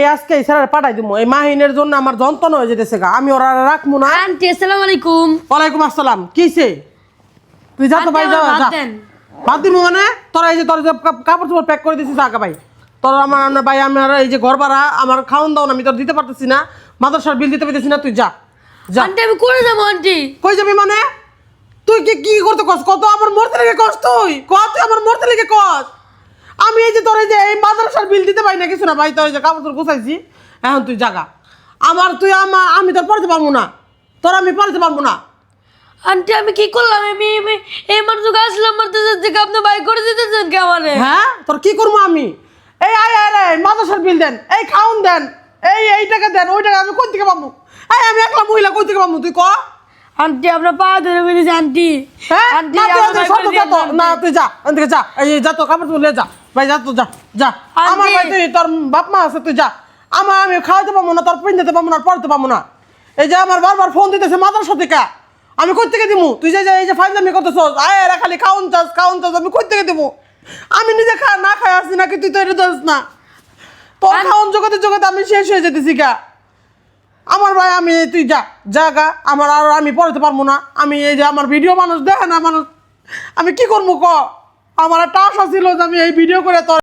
এই আজকে এই পাঠাই দিব এই মাহিনের জন্য আমার যন্ত্রণা হয়ে যেতেছে গা। আমি ওরা রাখব না। আন্টি আসসালামু আলাইকুম। ওয়ালাইকুম আসসালাম। কিসে তুই যা তো ভাই যা যা। ভাত দিব মানে? তোরা এই যে তোর যে কাপ- কাপড় চোপড় প্যাক করে দিছিস আগা ভাই। তোর আমার আমার ভাই আমার এই যে ঘর ভাড়া আমার খাওয়ান দাও না আমি তোর দিতে পারতেছি না। মাদ্রাসার বিল দিতে পারতেছি না তুই যা। যা। আন্টি আমি করে যাব আন্টি? কই যাবি মানে? তুই কি কি করতে কস? কত আমার মরতে লেগে কস তুই? কত আমার মরতে লেগে কস? আমি এই যে তোর এই যে এই মাদ্রাসার বিল দিতে পারি না কিছু না ভাই তোর যে কাপড় চোপড় গুছাইছি এখন তুই জাগা। আমার তুই আমার আমি তোর পড়তে পারব না। তোর আমি পড়তে পারব না। আন্টি আমি কি করলাম? আমি আমি- এই মানুষ আসলাম মারতে যাচ্ছে আপনি বাই করে দিতেছেন কে আমারে? হ্যাঁ তোর কি করব আমি? এই আয় আয় রে মাদ্রাসার বিল দেন এই খাউন দেন এই এই টাকা দেন ওই টাকা আমি কই থেকে পাবো? এই আমি একলা মহিলা কই থেকে পাবো তুই ক? আন্টি আপনার পা ধরে বেরিয়েছে আন্টি। হ্যাঁ? আন্টি না তুই যা তো। না তুই যা এখান যা এই যা তো কাপড় নিয়ে যা। ভাই যা তো যা যা। আমার ভাই তুই তোর বাপ মা আছে তুই যা। আমার আমি খাওয়াতে পাবো না তোর পিন দিতে পাবো না পড়তে পাবো না। এই যে আমার বারবার ফোন দিতেছে মাদ্রাসা থেকে। আমি কই থেকে দিমু? তুই যে যে এই যে ফাইজলামি করতেছস আয় এরা খালি খাউন চাস খাউন চাস আমি কই থেকে দিমু? আমি নিজে খা না খাই আসছি নাকি তুই তৈরি দিস না। তোর খাওন জগতে জগতে আমি শেষ হয়ে যেতেছি গা। আমার ভাই আমি তুই যা যা গা। আমার আর আমি পড়তে পারব না। আমি এই যে আমার ভিডিও মানুষ দেখে না মানুষ। আমি কি করব ক? আমার একটা আশা ছিল যে আমি এই ভিডিও করে তোর